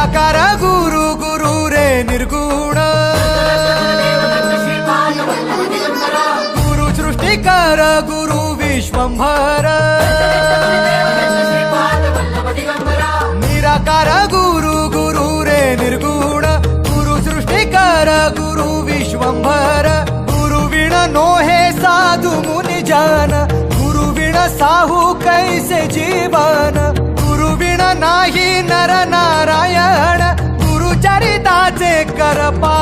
निराकार गुरु गुरु रे निर्गुण गुरु सृष्टिकर गुरु विश्वंभर निराकार गुरु गुरु रे निर्गुण गुरु सृष्टिकर गुरु विश्वंभर गुरु विण नो हे साधु मुनि जन गुरु विण साहू कैसे जीवन गुरु विण नाही नर नारायण பரபா